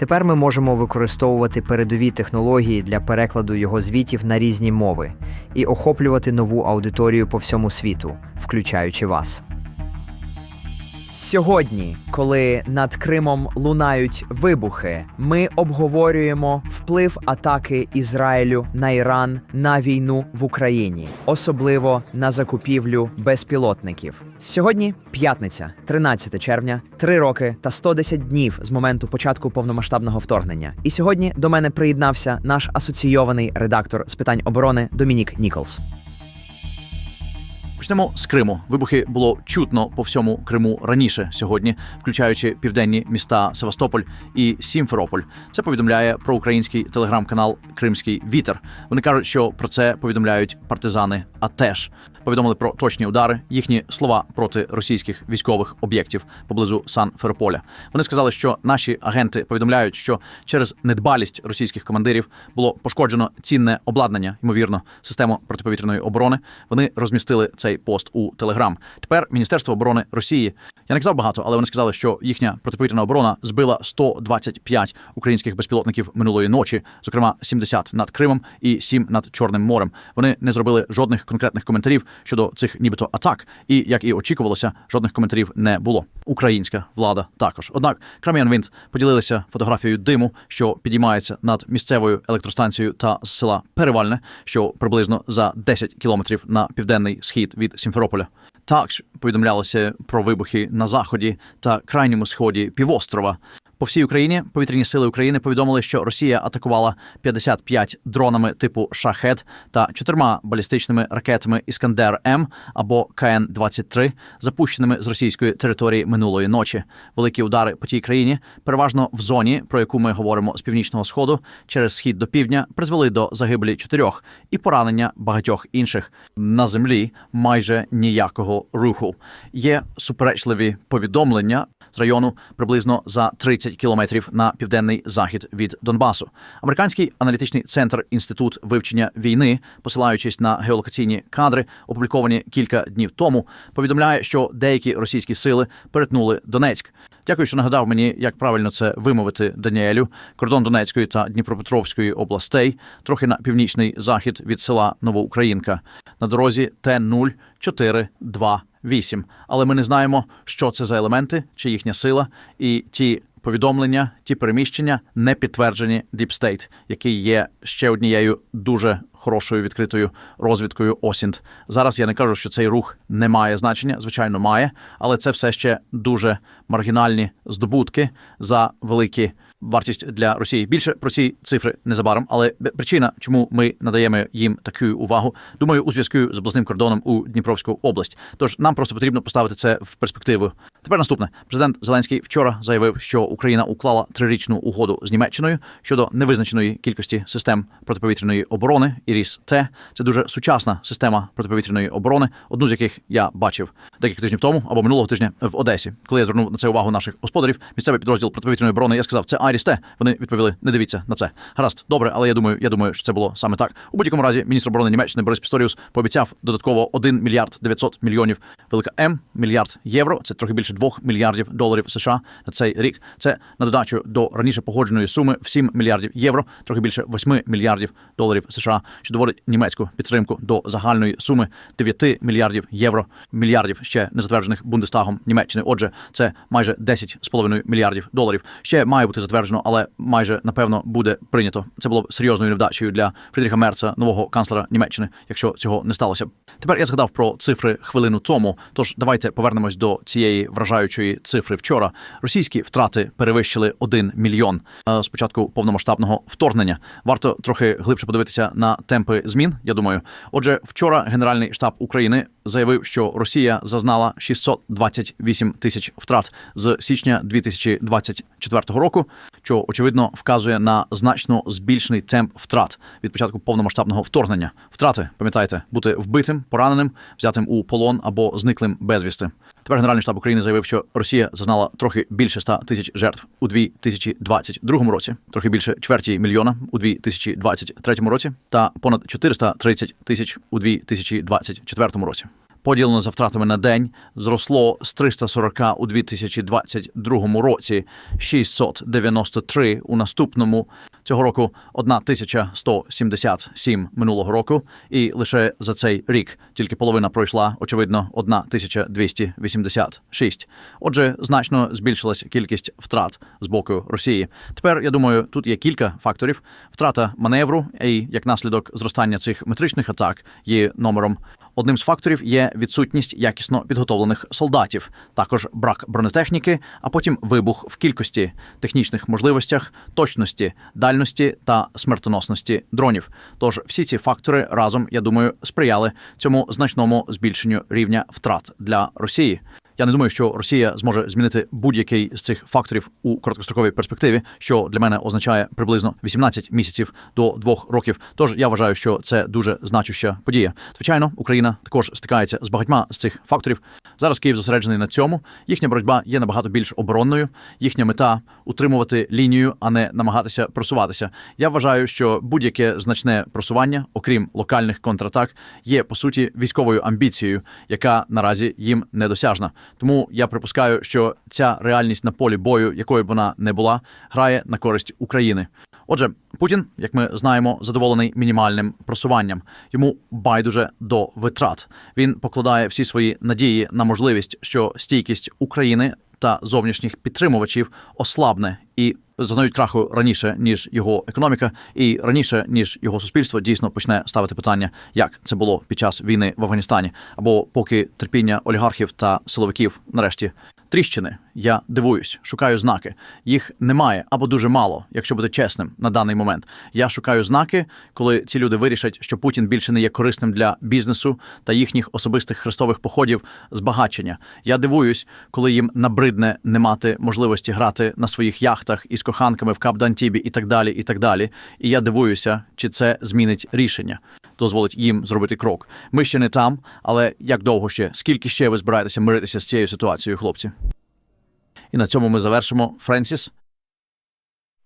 Тепер ми можемо використовувати передові технології для перекладу його звітів на різні мови і охоплювати нову аудиторію по всьому світу, включаючи вас. Сьогодні, коли над Кримом лунають вибухи, ми обговорюємо вплив атаки Ізраїлю на Іран на війну в Україні, особливо на закупівлю безпілотників. Сьогодні п'ятниця, 13 червня, 3 роки та 110 днів з моменту початку повномасштабного вторгнення. І сьогодні до мене приєднався наш асоційований редактор з питань оборони Домінік Ніколс. Почнемо з Криму. Вибухи було чутно по всьому Криму раніше сьогодні, включаючи південні міста Севастополь і Сімферополь. Це повідомляє про український телеграм-канал Кримський Вітер. Вони кажуть, що про це повідомляють партизани. А теж повідомили про точні удари, їхні слова проти російських військових об'єктів поблизу Сан-Ферополя. Вони сказали, що наші агенти повідомляють, що через недбалість російських командирів було пошкоджено цінне обладнання, ймовірно, систему протиповітряної оборони. Вони розмістили цей пост у Телеграм. Тепер Міністерство оборони Росії. Я не казав багато, але вони сказали, що їхня протиповітряна оборона збила 125 українських безпілотників минулої ночі, зокрема 70 над Кримом і 7 над Чорним морем. Вони не зробили жодних конкретних коментарів щодо цих нібито атак. І як і очікувалося, жодних коментарів не було. Українська влада також. Однак Крам'ян Вінт поділилися фотографією диму, що підіймається над місцевою електростанцією та з села Перевальне, що приблизно за 10 кілометрів на південний схід від Сімферополя. Також повідомлялося про вибухи на заході та крайньому сході півострова. По всій Україні повітряні сили України повідомили, що Росія атакувала 55 дронами типу Шахет та чотирма балістичними ракетами Іскандер М або КН 23 запущеними з російської території минулої ночі. Великі удари по тій країні, переважно в зоні, про яку ми говоримо з північного сходу, через схід до півдня, призвели до загибелі чотирьох і поранення багатьох інших на землі. Майже ніякого руху. Є суперечливі повідомлення з району приблизно за 30 кілометрів на південний захід від Донбасу. Американський аналітичний центр інститут вивчення війни, посилаючись на геолокаційні кадри, опубліковані кілька днів тому, повідомляє, що деякі російські сили перетнули Донецьк. Дякую, що нагадав мені, як правильно це вимовити Даніелю. Кордон Донецької та Дніпропетровської областей, трохи на північний захід від села Новоукраїнка на дорозі Т 0428 Але ми не знаємо, що це за елементи, чи їхня сила, і ті повідомлення, ті переміщення не підтверджені Deep State, який є ще однією дуже хорошою відкритою розвідкою Осінт. Зараз я не кажу, що цей рух не має значення, звичайно, має, але це все ще дуже маргінальні здобутки за великі вартість для Росії. Більше про ці цифри незабаром, але причина, чому ми надаємо їм таку увагу, думаю, у зв'язку з обласним кордоном у Дніпровську область. Тож нам просто потрібно поставити це в перспективу. Тепер наступне президент Зеленський вчора заявив, що Україна уклала трирічну угоду з Німеччиною щодо невизначеної кількості систем протиповітряної оборони. Іріс Т це дуже сучасна система протиповітряної оборони, одну з яких я бачив декілька тижнів тому або минулого тижня в Одесі. Коли я звернув на це увагу наших господарів, місцевий підрозділ протиповітряної оборони, я сказав, це Айріс Вони відповіли, не дивіться на це. Гаразд, добре, але я думаю, я думаю, що це було саме так. У будь-якому разі, міністр оборони Німеччини Борис Пісторіус пообіцяв додатково 1 мільярд 900 мільйонів велика М мільярд євро. Це трохи більше 2 мільярдів доларів США на цей рік. Це на додачу до раніше погодженої суми в 7 мільярдів євро, трохи більше 8 мільярдів доларів США, що доводить німецьку підтримку до загальної суми 9 мільярдів євро, мільярдів ще не затверджених Бундестагом Німеччини. Отже, це майже 10,5 мільярдів доларів. Ще має бути затверджено, але майже напевно буде прийнято. Це було б серйозною невдачею для Фрідріха Мерца, нового канцлера Німеччини, якщо цього не сталося. Тепер я згадав про цифри хвилину тому. Тож давайте повернемось до цієї вражаючої цифри вчора. Російські втрати перевищили 1 мільйон е, з початку повномасштабного вторгнення. Варто трохи глибше подивитися на темпи змін. Я думаю, отже, вчора Генеральний штаб України заявив, що Росія зазнала 628 тисяч втрат з січня 2024 року, що очевидно вказує на значно збільшений темп втрат від початку повномасштабного вторгнення. Втрати, пам'ятаєте, бути вбитим, пораненим, взятим у полон або зниклим безвісти. Тепер Генеральний штаб України заявив, що Росія зазнала трохи більше 100 тисяч жертв у 2022 році, трохи більше чверті мільйона у 2023 році та понад 430 тисяч у 2024 році. Поділено за втратами на день зросло з 340 у 2022 році, 693 у наступному. Цього року 1177 минулого року, і лише за цей рік тільки половина пройшла, очевидно, 1286. Отже, значно збільшилась кількість втрат з боку Росії. Тепер я думаю, тут є кілька факторів: втрата маневру і як наслідок зростання цих метричних атак є номером. Одним з факторів є відсутність якісно підготовлених солдатів, також брак бронетехніки, а потім вибух в кількості, технічних можливостях, точності, дальності та смертоносності дронів. Тож всі ці фактори разом, я думаю, сприяли цьому значному збільшенню рівня втрат для Росії. Я не думаю, що Росія зможе змінити будь-який з цих факторів у короткостроковій перспективі, що для мене означає приблизно 18 місяців до двох років. Тож я вважаю, що це дуже значуща подія. Звичайно, Україна також стикається з багатьма з цих факторів. Зараз Київ зосереджений на цьому. Їхня боротьба є набагато більш оборонною. Їхня мета утримувати лінію, а не намагатися просуватися. Я вважаю, що будь-яке значне просування, окрім локальних контратак, є по суті військовою амбіцією, яка наразі їм недосяжна. Тому я припускаю, що ця реальність на полі бою, якою б вона не була, грає на користь України. Отже, Путін, як ми знаємо, задоволений мінімальним просуванням. Йому байдуже до витрат. Він покладає всі свої надії на можливість, що стійкість України та зовнішніх підтримувачів ослабне і зазнають краху раніше ніж його економіка, і раніше ніж його суспільство дійсно почне ставити питання, як це було під час війни в Афганістані, або поки терпіння олігархів та силовиків нарешті тріщини. Я дивуюсь, шукаю знаки. Їх немає або дуже мало, якщо бути чесним на даний момент. Я шукаю знаки, коли ці люди вирішать, що Путін більше не є корисним для бізнесу та їхніх особистих хрестових походів збагачення. Я дивуюсь, коли їм набридне не мати можливості грати на своїх яхтах із коханками в Капдантібі і так далі. І так далі. І я дивуюся, чи це змінить рішення, дозволить їм зробити крок. Ми ще не там, але як довго ще, скільки ще ви збираєтеся миритися з цією ситуацією, хлопці? І на цьому ми завершимо. Френсіс.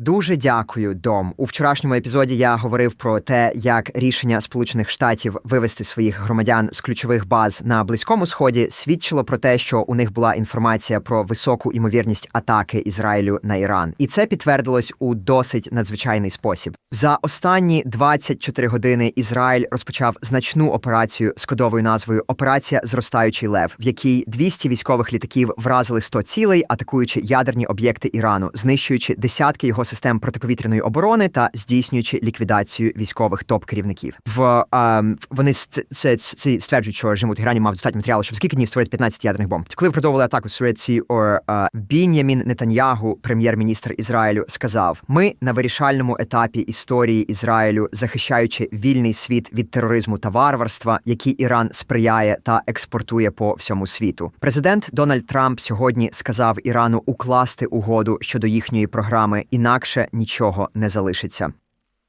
Дуже дякую, Дом. У вчорашньому епізоді я говорив про те, як рішення Сполучених Штатів вивести своїх громадян з ключових баз на близькому сході свідчило про те, що у них була інформація про високу імовірність атаки Ізраїлю на Іран, і це підтвердилось у досить надзвичайний спосіб. За останні 24 години Ізраїль розпочав значну операцію з кодовою назвою Операція Зростаючий лев, в якій 200 військових літаків вразили 100 цілей, атакуючи ядерні об'єкти Ірану, знищуючи десятки його систем протиповітряної оборони та здійснюючи ліквідацію військових топ-керівників. В ем, вони це, це стверджують, що режим у Теграні мав достатньо матеріалу, щоб скільки днів створити 15 ядерних бомб. Коли впродовували атаку Суреці or, е, Бінямін Нетаньягу, прем'єр-міністр Ізраїлю, сказав: Ми на вирішальному етапі історії Ізраїлю, захищаючи вільний світ від тероризму та варварства, які Іран сприяє та експортує по всьому світу. Президент Дональд Трамп сьогодні сказав Ірану укласти угоду щодо їхньої програми, інакше нічого не залишиться.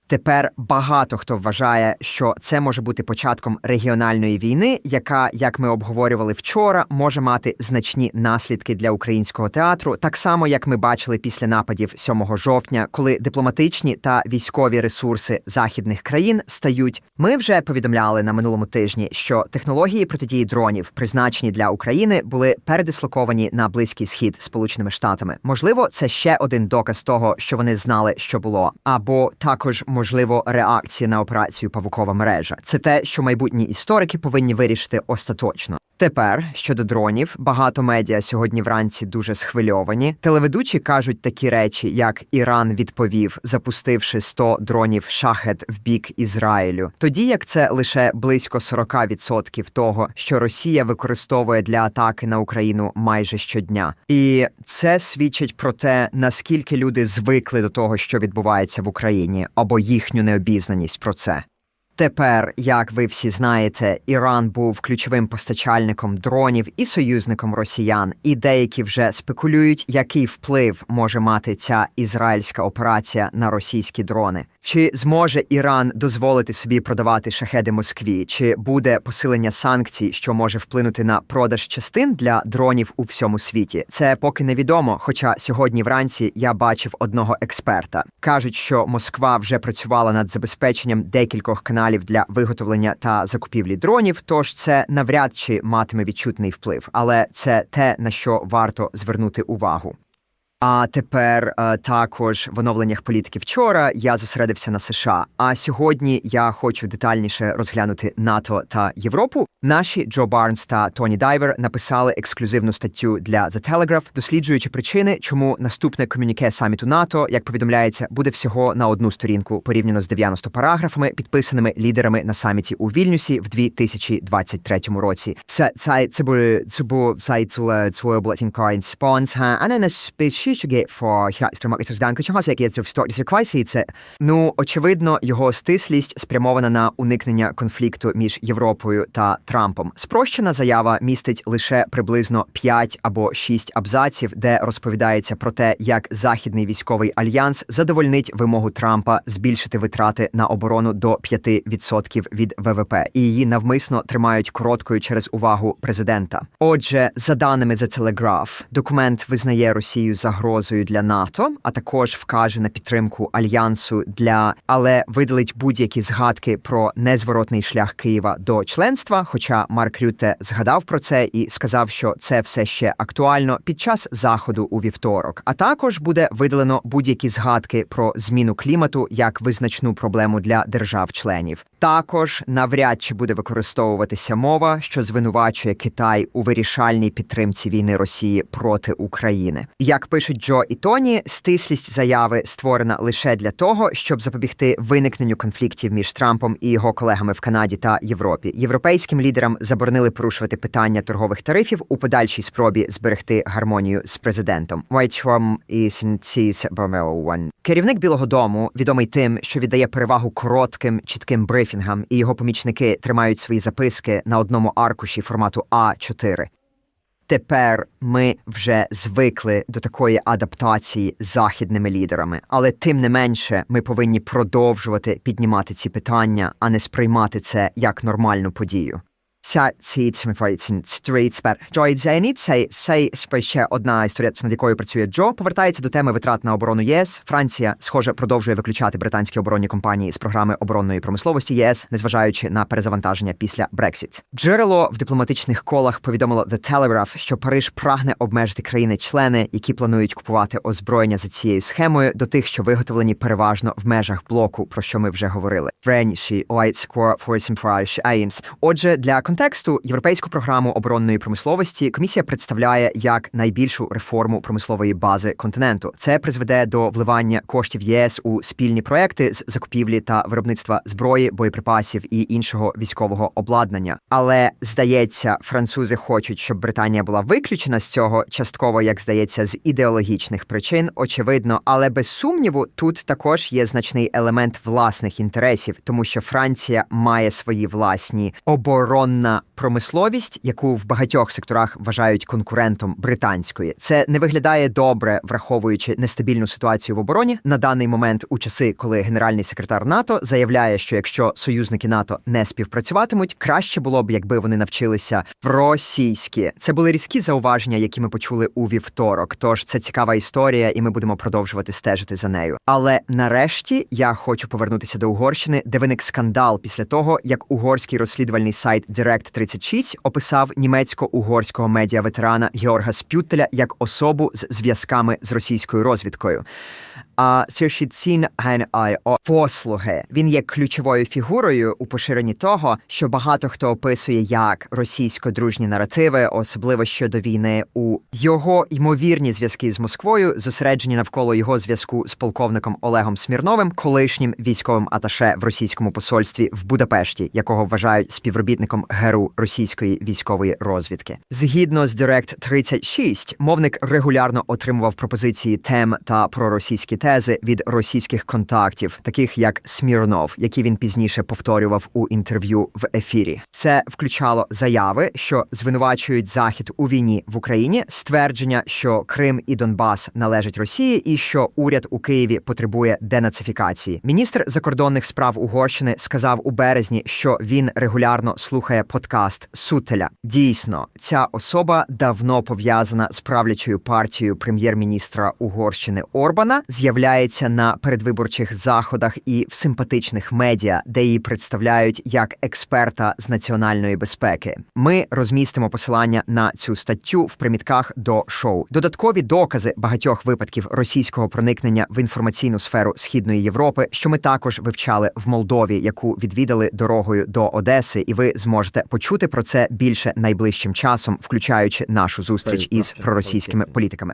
Тепер багато хто вважає, що це може бути початком регіональної війни, яка, як ми обговорювали вчора, може мати значні наслідки для українського театру, так само як ми бачили після нападів 7 жовтня, коли дипломатичні та військові ресурси західних країн стають. Ми вже повідомляли на минулому тижні, що технології протидії дронів, призначені для України, були передислоковані на близький схід Сполученими Штатами. Можливо, це ще один доказ того, що вони знали, що було, або також можливо реакція на операцію Павукова мережа. Це те, що майбутні історики повинні вирішити остаточно. Тепер щодо дронів, багато медіа сьогодні вранці дуже схвильовані. Телеведучі кажуть такі речі, як Іран відповів, запустивши 100 дронів шахет в бік Ізраїлю. Тоді як це лише близько 40% того, що Росія використовує для атаки на Україну майже щодня. І це свідчить про те, наскільки люди звикли до того, що відбувається в Україні, або їхню необізнаність про це. Тепер, як ви всі знаєте, Іран був ключовим постачальником дронів і союзником росіян, і деякі вже спекулюють, який вплив може мати ця ізраїльська операція на російські дрони. Чи зможе Іран дозволити собі продавати шахеди Москві? Чи буде посилення санкцій, що може вплинути на продаж частин для дронів у всьому світі? Це поки невідомо. Хоча сьогодні вранці я бачив одного експерта. кажуть, що Москва вже працювала над забезпеченням декількох каналів для виготовлення та закупівлі дронів. Тож це навряд чи матиме відчутний вплив, але це те на що варто звернути увагу. А тепер е, також в оновленнях політики вчора я зосередився на США. А сьогодні я хочу детальніше розглянути НАТО та Європу. Наші Джо Барнс та Тоні Дайвер написали ексклюзивну статтю для The Telegraph, досліджуючи причини, чому наступне комюніке саміту НАТО, як повідомляється, буде всього на одну сторінку порівняно з 90 параграфами, підписаними лідерами на саміті у Вільнюсі в 2023 році. Це це це буде це це це була. А не на спецшіге for храстромак Зданко чогось, як є це в сторісі квайсі. Це ну очевидно, його стислість спрямована на уникнення конфлікту між Європою та Трампом. Спрощена заява містить лише приблизно 5 або 6 абзаців, де розповідається про те, як західний військовий альянс задовольнить вимогу Трампа збільшити витрати на оборону до 5% від ВВП, і її навмисно тримають короткою через увагу президента. Отже, за даними The Telegraph, документ визнає Росію загрозою для НАТО, а також вкаже на підтримку альянсу для але видалить будь-які згадки про незворотний шлях Києва до членства. Хоча Марк Рюте згадав про це і сказав, що це все ще актуально під час заходу у вівторок. А також буде видалено будь-які згадки про зміну клімату як визначну проблему для держав-членів. Також навряд чи буде використовуватися мова, що звинувачує Китай у вирішальній підтримці війни Росії проти України. Як пишуть Джо і Тоні, стислість заяви створена лише для того, щоб запобігти виникненню конфліктів між Трампом і його колегами в Канаді та Європі. Європейським лідерам заборонили порушувати питання торгових тарифів у подальшій спробі зберегти гармонію з президентом. Керівник Білого Дому відомий тим, що віддає перевагу коротким, чітким брифінгам, і його помічники тримають свої записки на одному аркуші формату А4. Тепер ми вже звикли до такої адаптації з західними лідерами, але тим не менше ми повинні продовжувати піднімати ці питання, а не сприймати це як нормальну подію. Ця ці стрітспер Джой Дзені, це, це ще одна історія, над якою працює Джо. Повертається до теми витрат на оборону ЄС. Франція, схоже, продовжує виключати британські оборонні компанії з програми оборонної промисловості ЄС, незважаючи на перезавантаження після Брексіт. Джерело в дипломатичних колах повідомило The Telegraph, що Париж прагне обмежити країни-члени, які планують купувати озброєння за цією схемою, до тих, що виготовлені переважно в межах блоку, про що ми вже говорили. Френші Отже, для контексту європейську програму оборонної промисловості комісія представляє як найбільшу реформу промислової бази континенту. Це призведе до вливання коштів ЄС у спільні проекти з закупівлі та виробництва зброї, боєприпасів і іншого військового обладнання. Але здається, французи хочуть, щоб Британія була виключена з цього, частково як здається, з ідеологічних причин, очевидно, але без сумніву тут також є значний елемент власних інтересів, тому що Франція має свої власні оборонна промисловість, яку в багатьох секторах вважають конкурентом британської. Це не виглядає добре, враховуючи нестабільну ситуацію в обороні на даний момент, у часи, коли генеральний секретар НАТО заявляє, що якщо союзники НАТО не співпрацюватимуть, краще було б, якби вони навчилися в російські. Це були різкі зауваження, які ми почули у вівторок. Тож це цікава історія, і ми будемо продовжувати стежити за нею. Але нарешті я хочу повернутися до Угорщини, де виник скандал після того, як угорський розслідувальний сайт Direct 36 описав німецько-угорського медіа-ветерана Георга Спютеля як особу з зв'язками з російською розвідкою. А Сіршіцін ГНАО послуги. Він є ключовою фігурою у поширенні того, що багато хто описує як російсько-дружні наративи, особливо щодо війни. У його ймовірні зв'язки з Москвою зосереджені навколо його зв'язку з полковником Олегом Смірновим, колишнім військовим аташе в російському посольстві в Будапешті, якого вважають співробітником ГРУ російської військової розвідки. Згідно з Direct 36, мовник регулярно отримував пропозиції тем та проросійські теми тези від російських контактів, таких як Смірнов, які він пізніше повторював у інтерв'ю в ефірі. Це включало заяви, що звинувачують Захід у війні в Україні, ствердження, що Крим і Донбас належать Росії, і що уряд у Києві потребує денацифікації. Міністр закордонних справ Угорщини сказав у березні, що він регулярно слухає подкаст Сутеля. Дійсно, ця особа давно пов'язана з правлячою партією прем'єр-міністра Угорщини Орбана, з'являється на передвиборчих заходах і в симпатичних медіа, де її представляють як експерта з національної безпеки. Ми розмістимо посилання на цю статтю в примітках до шоу. Додаткові докази багатьох випадків російського проникнення в інформаційну сферу східної Європи, що ми також вивчали в Молдові, яку відвідали дорогою до Одеси, і ви зможете почути про це більше найближчим часом, включаючи нашу зустріч із проросійськими політиками.